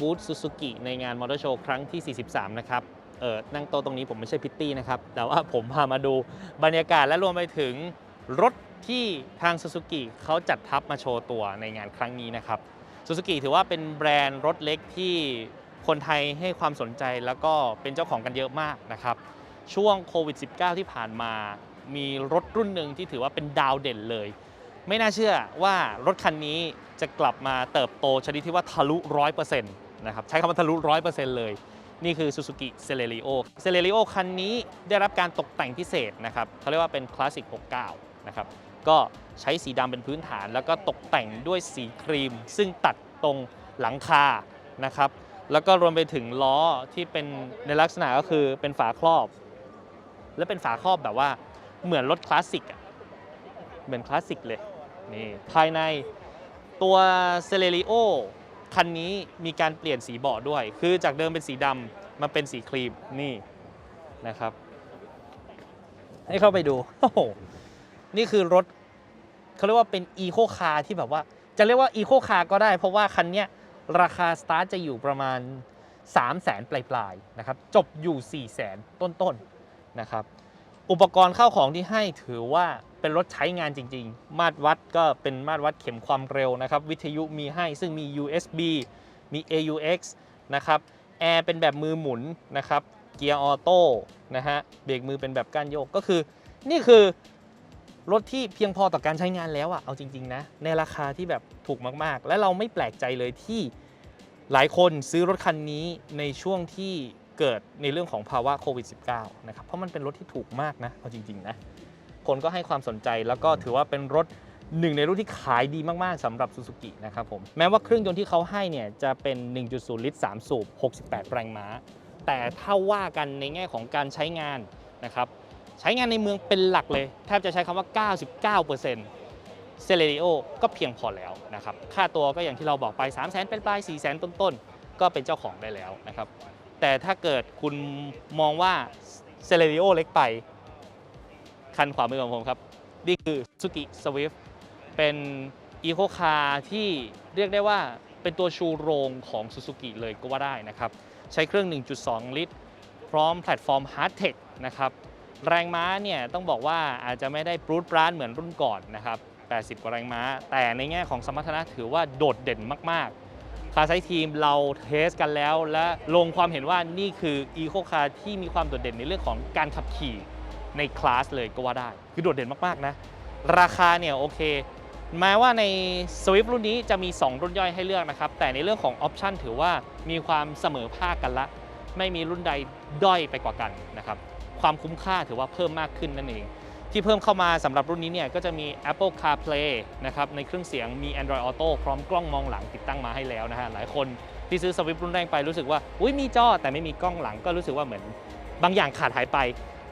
บูธซูซูกิในงานมอเตอร์โชว์ครั้งที่ 43 นะครับเออนั่งโต๊ะตรงนี้ผมไม่ใช่พิตตี้นะครับ แต่ว่าผมพามาดูบรรยากาศและรวมไปถึงรถที่ทางซูซูกิเขาจัดทัพมาโชว์ตัวในงานครั้งนี้นะครับซูซูกิถือว่าเป็นแบรนด์รถเล็กที่คนไทยให้ความสนใจแล้วก็เป็นเจ้าของกันเยอะมากนะครับ ช่วงโควิด -19 ที่ผ่านมา มีรถรุ่นหนึ่งที่ถือว่าเป็นดาวเด่นเลย ไม่น่าเชื่อว่ารถคันนี้จะกลับมาเติบโตชนิดที่ว่าทะลุ 100%นะครับใช้คำว่าทะลุ 100%เลย นี่คือ Suzuki Celerio Celerio คันนี้ได้รับการตกแต่งพิเศษนะครับเขาเรียกว่าเป็น Classic 69 นะครับก็ใช้สีดำเป็นพื้นฐาน แล้วก็ตกแต่งด้วยสีครีม ซึ่งตัดตรงหลังคานะครับแล้วก็รวมไปถึงล้อที่เป็นในลักษณะก็คือเป็นฝาครอบ และเป็นฝาครอบแบบว่าเหมือนรถคลาสสิกอะเหมือนคลาสสิกเลย นี่ภายในตัวเซเลริโอคันนี้มีการเปลี่ยนสีเบาะด้วย คือจากเดิมเป็นสีดำมาเป็นสีครีมนี่นะครับ ให้เข้าไปดูโอ้โหนี่คือรถเขาเรียกว่าเป็นอีโคคาร์ที่แบบว่า จะเรียกว่าอีโคคาร์ก็ได้ เพราะว่าคันเนี้ยราคาสตาร์ทจะอยู่ประมาณ 3 0 0แสนปลายๆนะครับ จบอยู่ 4 0 0แสนต้นๆนะครับ อุปกรณ์เข้าของที่ให้ถือว่าเป็นรถใช้งานจริง ๆ มาตรวัดก็เป็นมาตรวัดเข็มความเร็วนะครับ วิทยุมีให้ซึ่งมี USB มี AUX นะครับ แอร์เป็นแบบมือหมุนนะครับ เกียร์ออโต้นะฮะ เบรกมือเป็นแบบก้านโยก ก็คือ นี่คือรถที่เพียงพอต่อการใช้งานแล้วอะเอาจริง ๆ นะ ในราคาที่แบบถูกมากๆ และเราไม่แปลกใจเลยที่หลายคนซื้อรถคันนี้ในช่วงที่ เกิดในเรื่องของภาวะโควิด -19 นะครับเพราะมันเป็นรถที่ถูกมากนะเอาจริงๆนะคนก็ให้ความสนใจแล้วก็ถือว่าเป็นรถหนึ่งในรุ่นที่ขายดีมาก ๆสำหรับ Suzuki นะครับผมแม้ว่าเครื่องยนต์ที่เขาให้เนี่ยจะเป็น 1.0 ลิตร 3 สูบ 68 แรงม้า แต่ถ้าว่ากันในแง่ของการใช้งานนะครับใช้งานในเมืองเป็นหลักเลย แทบจะใช้คำว่า 99%เซเลริโอก็เพียงพอแล้วนะครับ ค่าตัวก็อย่างที่เราบอกไป 3 0 0 0 0 0เป็นปลาย 4 0 0 0 0ต้นๆ ก็เป็นเจ้าของได้แล้วนะครับ แต่ถ้าเกิดคุณมองว่าเซเลริโอเล็กไป คันขวามือของผมครับ นี่คือ Suzuki Swift เป็นอีโคคาร์ที่เรียกได้ว่าเป็นตัวชูโรงของ Suzuki เลยก็ว่าได้นะครับ ใช้เครื่อง 1.2 ลิตร พร้อมแพลตฟอร์ม Hardtech นะครับ แรงม้าเนี่ยต้องบอกว่าอาจจะไม่ได้ปรูดปรานเหมือนรุ่นก่อนนะครับ 80 กว่าแรงม้า แต่ในแง่ของสมรรถนะถือว่าโดดเด่นมากๆ คาไซทีมเราเทสกันแล้ว และลงความเห็นว่านี่คืออีโคคาร์ที่มีความโดดเด่นในเรื่องของการขับขี่ในคลาสเลยก็ว่าได้ คือโดดเด่นมาก ๆ นะ ราคาเนี่ยโอเคแม้ว่าใน Swift รุ่นนี้จะมี 2 รุ่นย่อยให้เลือกนะครับ แต่ในเรื่องของออปชันถือว่ามีความเสมอภาคกันละ ไม่มีรุ่นใดด้อยไปกว่ากันนะครับ ความคุ้มค่าถือว่าเพิ่มมากขึ้นนั่นเอง ที่เพิ่มเข้ามาสำหรับรุ่นนี้เนี่ยก็จะมี Apple CarPlay นะครับในเครื่องเสียงมี Android Auto พร้อมกล้องมองหลังติดตั้งมาให้แล้วนะฮะหลายคนที่ซื้อ Swift รุ่นแรกไปรู้สึกว่าอุ้ยมีจอแต่ไม่มีกล้องหลังก็รู้สึกว่าเหมือน บางอย่างขาดหายไป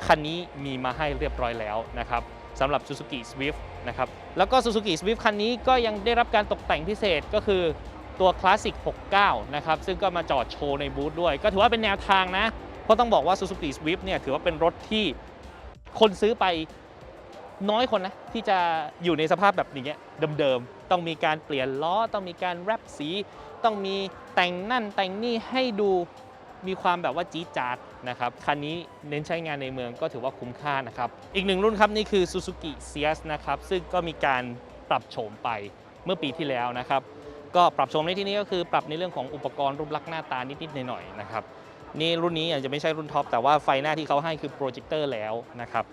คันนี้มีมาให้เรียบร้อยแล้วนะครับสำหรับ Suzuki Swift นะครับแล้วก็ Suzuki Swift คันนี้ก็ยังได้รับการตกแต่งพิเศษก็คือตัว Classic 69 นะครับ ซึ่งก็มาจอดโชว์ในบูธด้วย ก็ถือว่าเป็นแนวทางนะ เพราะต้องบอกว่า Suzuki Swift เนี่ยถือว่าเป็นรถที่คนซื้อไป น้อยคนนะที่จะอยู่ในสภาพแบบอย่างเงี้ยเดิมๆ ต้องมีการเปลี่ยนล้อ ต้องมีการแรปสี ต้องมีแต่งนั่นแต่งนี่ให้ดูมีความแบบว่าจี๊ดจ๊าดนะครับ คันนี้เน้นใช้งานในเมืองก็ถือว่าคุ้มค่านะครับ อีกหนึ่งรุ่นครับนี่คือ Suzuki Ciaz นะครับ ซึ่งก็มีการปรับโฉมไปเมื่อปีที่แล้วนะครับ ก็ปรับโฉมในที่นี้ก็คือปรับในเรื่องของอุปกรณ์รูปลักษณ์หน้าตานิดๆหน่อยๆนะครับนี่รุ่นนี้อาจจะไม่ใช่รุ่นท็อปแต่ว่าไฟหน้าที่เขาให้คือโปรเจคเตอร์แล้วนะครับ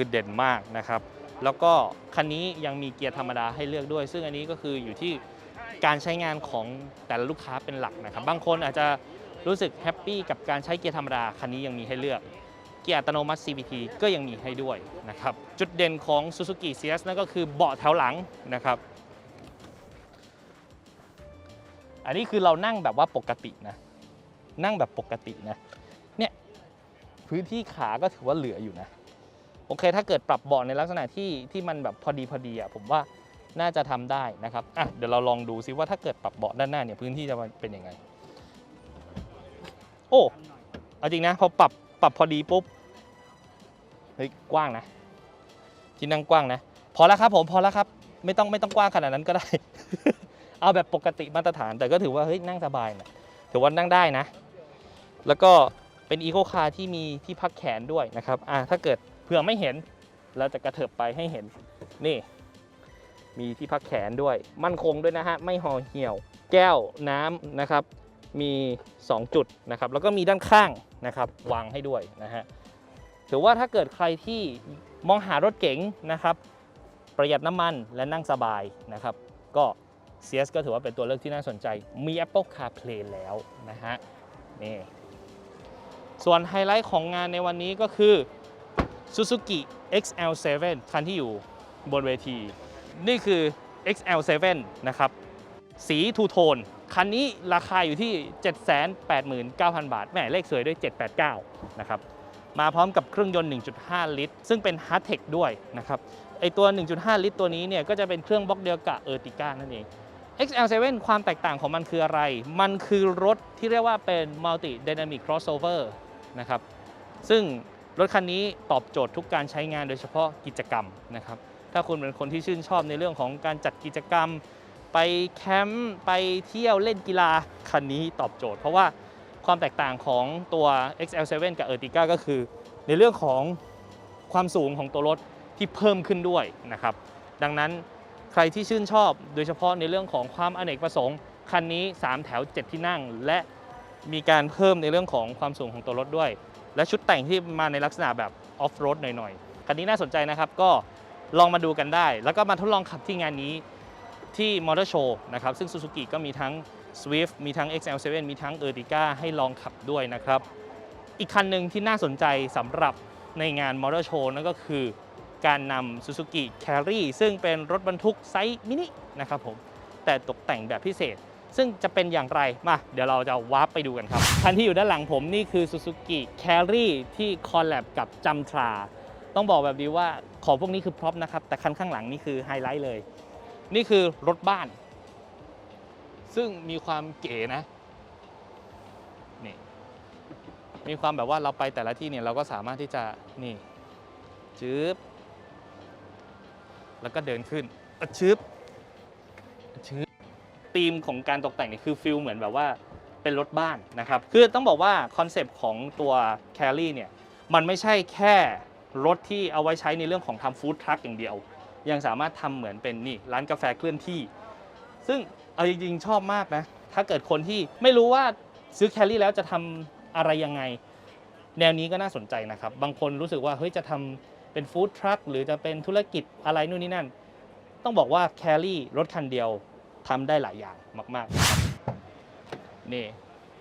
คือเด่นมากนะครับ แล้วก็คันนี้ยังมีเกียร์ธรรมดาให้เลือกด้วย ซึ่งอันนี้ก็คืออยู่ที่การใช้งานของแต่ละลูกค้าเป็นหลักนะครับ บางคนอาจจะรู้สึกแฮปปี้กับการใช้เกียร์ธรรมดา คันนี้ยังมีให้เลือก เกียร์อัตโนมัติ CVT ก็ยังมีให้ด้วยนะครับ จุดเด่นของ Suzuki CS นั่นก็คือเบาะแถวหลังนะครับ อันนี้คือเรานั่งแบบว่าปกตินะ นั่งแบบปกตินะ เนี่ยพื้นที่ขาก็ถือว่าเหลืออยู่นะ โอเค ถ้าเกิดปรับเบาะในลักษณะที่ที่มันแบบพอดีพอดีอะผมว่าน่าจะทำได้นะครับอะเดี๋ยวเราลองดูซิว่าถ้าเกิดปรับเบาะด้านหน้าเนี่ยพื้นที่จะเป็นยังไง โอ้เอาจริงนะพอปรับปรับพอดีปุ๊บเฮ้ยกว้างนะที่นั่งกว้างนะพอแล้วครับผมพอแล้วครับ ไม่ต้องไม่ต้องกว้างขนาดนั้นก็ได้ เอาแบบปกติมาตรฐาน แต่ก็ถือว่าเฮ้ยนั่งสบายนะถือว่านั่งได้นะ แล้วก็เป็นอีโคคาร์ที่มีที่พักแขนด้วยนะครับอ่าถ้าเกิด เผื่อไม่เห็นเราจะกระเถิบไปให้เห็นนี่ มีที่พักแขนด้วย มั่นคงด้วยนะฮะ ไม่ห่อเหี่ยว แก้วน้ำนะครับ มี 2 จุดนะครับ แล้วก็มีด้านข้างนะครับวางให้ด้วยนะฮะถือว่าถ้าเกิดใครที่มองหารถเก๋งนะครับ ประหยัดน้ำมันและนั่งสบายนะครับ ก็ CS ก็ถือว่าเป็นตัวเลือกที่น่าสนใจ มี Apple CarPlay แล้วนะฮะนี่ส่วนไฮไลท์ของงานในวันนี้ก็คือ Suzuki XL7 คันที่อยู่บนเวที นี่คือ XL7 นะครับ สีทูโทน คันนี้ราคาอยู่ที่ 789,000 บาท แหมเลขสวยด้วย 789 นะครับ มาพร้อมกับเครื่องยนต์ 1.5 ลิตร ซึ่งเป็น Hard Tech ด้วยนะครับ ไอตัว 1.5 ลิตรตัวนี้เนี่ยก็จะเป็นเครื่องบล็อกเดียวกับ Ertiga นั่นเอง XL7 ความแตกต่างของมันคืออะไร มันคือรถที่เรียกว่าเป็น Multi Dynamic Crossover นะครับ ซึ่ง รถคันนี้ตอบโจทย์ทุกการใช้งานโดยเฉพาะกิจกรรมนะครับ ถ้าคุณเป็นคนที่ชื่นชอบในเรื่องของการจัดกิจกรรม ไปแคมป์ไปเที่ยวเล่นกีฬาคันนี้ตอบโจทย์ เพราะว่าความแตกต่างของตัว XL7 กับ Ertiga ก็คือ ในเรื่องของความสูงของตัวรถที่เพิ่มขึ้นด้วยนะครับ ดังนั้นใครที่ชื่นชอบโดยเฉพาะในเรื่องของความอเนกประสงค์คันนี้ 3 แถว 7 ที่นั่ง และมีการเพิ่มในเรื่องของความสูงของตัวรถด้วย และชุดแต่งที่มาในลักษณะแบบออฟโรดหน่อยๆ คันนี้น่าสนใจนะครับก็ลองมาดูกันได้ แล้วก็มาทดลองขับที่งานนี้ที่มอเตอร์โชว์นะครับ ซึ่ง Suzuki ก็มีทั้ง Swift มีทั้ง XL7 มีทั้ง Ertiga ให้ลองขับด้วยนะครับ อีกคันหนึ่งที่น่าสนใจสำหรับในงานมอเตอร์โชว์นั่นก็คือการนำ Suzuki Carry ซึ่งเป็นรถบรรทุกไซส์มินินะครับผม แต่ตกแต่งแบบพิเศษ ซึ่งจะเป็นอย่างไรมาเดี๋ยวเราจะวาร์ปไปดูกันครับ คันที่อยู่ด้านหลังผมนี่คือ Suzuki Carry ที่คอลแลบกับจัมทราต้องบอกแบบนี้ว่าของพวกนี้คือพร็อพนะครับ แต่คันข้างหลังนี่คือไฮไลท์เลย นี่คือรถบ้าน ซึ่งมีความเก๋นะนี่มีความแบบว่าเราไปแต่ละที่เนี่ยเราก็สามารถที่จะนี่จืบแล้วก็เดินขึ้นอะชืบอะชืบ ธีมของการตกแต่งเนี่ยคือฟิลเหมือนแบบว่าเป็นรถบ้านนะครับคือต้องบอกว่าคอนเซปต์ของตัวแคลรี่เนี่ยมันไม่ใช่แค่รถที่เอาไว้ใช้ในเรื่องของทำฟู้ดทรัคอย่างเดียว ยังสามารถทำเหมือนเป็นนี่ร้านกาแฟเคลื่อนที่ ซึ่งเอาจริงๆชอบมากนะ ถ้าเกิดคนที่ไม่รู้ว่าซื้อแคลรี่แล้วจะทำอะไรยังไง แนวนี้ก็น่าสนใจนะครับ บางคนรู้สึกว่าเฮ้ยจะทำเป็นฟู้ดทรัคหรือจะเป็นธุรกิจอะไรนู่นนี่นั่น ต้องบอกว่าแคลรี่รถคันเดียว ทำได้หลายอย่างมากๆนี่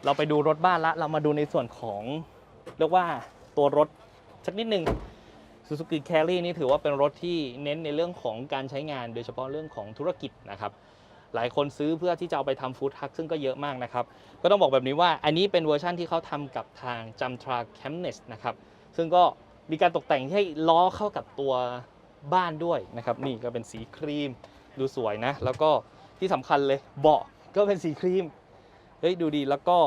เราไปดูรถบ้านละ เรามาดูในส่วนของเรียกว่าตัวรถสักนิดหนึ่ง Suzuki Carry นี่ถือว่าเป็นรถที่เน้นในเรื่องของการใช้งาน โดยเฉพาะเรื่องของธุรกิจนะครับ หลายคนซื้อเพื่อที่จะเอาไปทำฟู้ดทักซึ่งก็เยอะมากนะครับ ก็ต้องบอกแบบนี้ว่าอันนี้เป็นเวอร์ชั่นที่เขาทำกับทางจัมทราแคมเนสนะครับ ซึ่งก็มีการตกแต่งให้ล้อเข้ากับตัวบ้านด้วยนะครับ นี่ก็เป็นสีครีมดูสวยนะ แล้วก็ ที่สำคัญเลยเบาะก็เป็นสีครีมเฮ้ยดูดีแล้วก็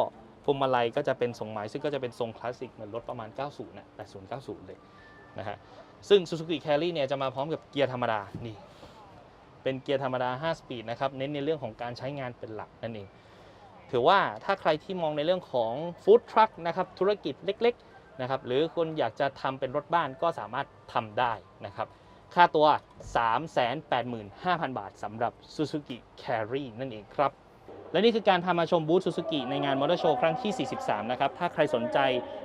พวงมาลัยก็จะเป็นทรงไม้ซึ่งก็จะเป็นทรงคลาสสิกเหมือนรถประมาณ 90นะ80 90 เลยนะฮะซึ่ง Suzuki Carry เนี่ยจะมาพร้อมกับเกียร์ธรรมดานี่เป็นเกียร์ธรรมดา 5 สปีดนะครับ เน้นในเรื่องของการใช้งานเป็นหลักนั่นเอง ถือว่าถ้าใครที่มองในเรื่องของฟู้ดทรัคนะครับ ธุรกิจเล็ก ๆ นะครับ หรือคนอยากจะทำเป็นรถบ้านก็สามารถทำได้นะครับ ค่าตัว 385,000 บาทสำหรับ Suzuki Carry นั่นเองครับ และนี่คือการพามาชมบูธ Suzuki ในงานมอเตอร์โชว์ครั้งที่ 43 นะครับ ถ้าใครสนใจ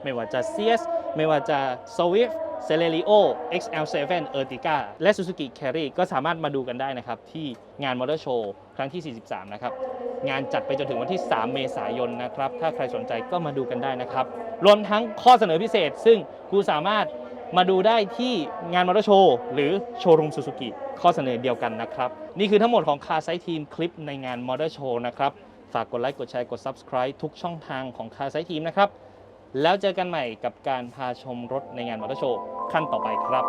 ไม่ว่าจะ CS ไม่ว่าจะ Swift Celerio XL7 Ertiga และ Suzuki Carry ก็สามารถมาดูกันได้นะครับ ที่งานมอเตอร์โชว์ครั้งที่ 43 นะครับ งานจัดไปจนถึงวันที่ 3 เมษายนนะครับ ถ้าใครสนใจก็มาดูกันได้นะครับ รวมทั้งข้อเสนอพิเศษ ซึ่งคุณสามารถ มาดูได้ที่งานมอเตอร์โชว์หรือโชว์รูมซูซูกิข้อเสนอเดียวกันนะครับ นี่คือทั้งหมดของคาไซทีมคลิปในงานมอเตอร์โชว์นะครับ ฝากกดไลค์กดแชร์กด Subscribe ทุกช่องทางของคาไซทีมนะครับ แล้วเจอกันใหม่กับการพาชมรถในงานมอเตอร์โชว์ขั้นต่อไปครับ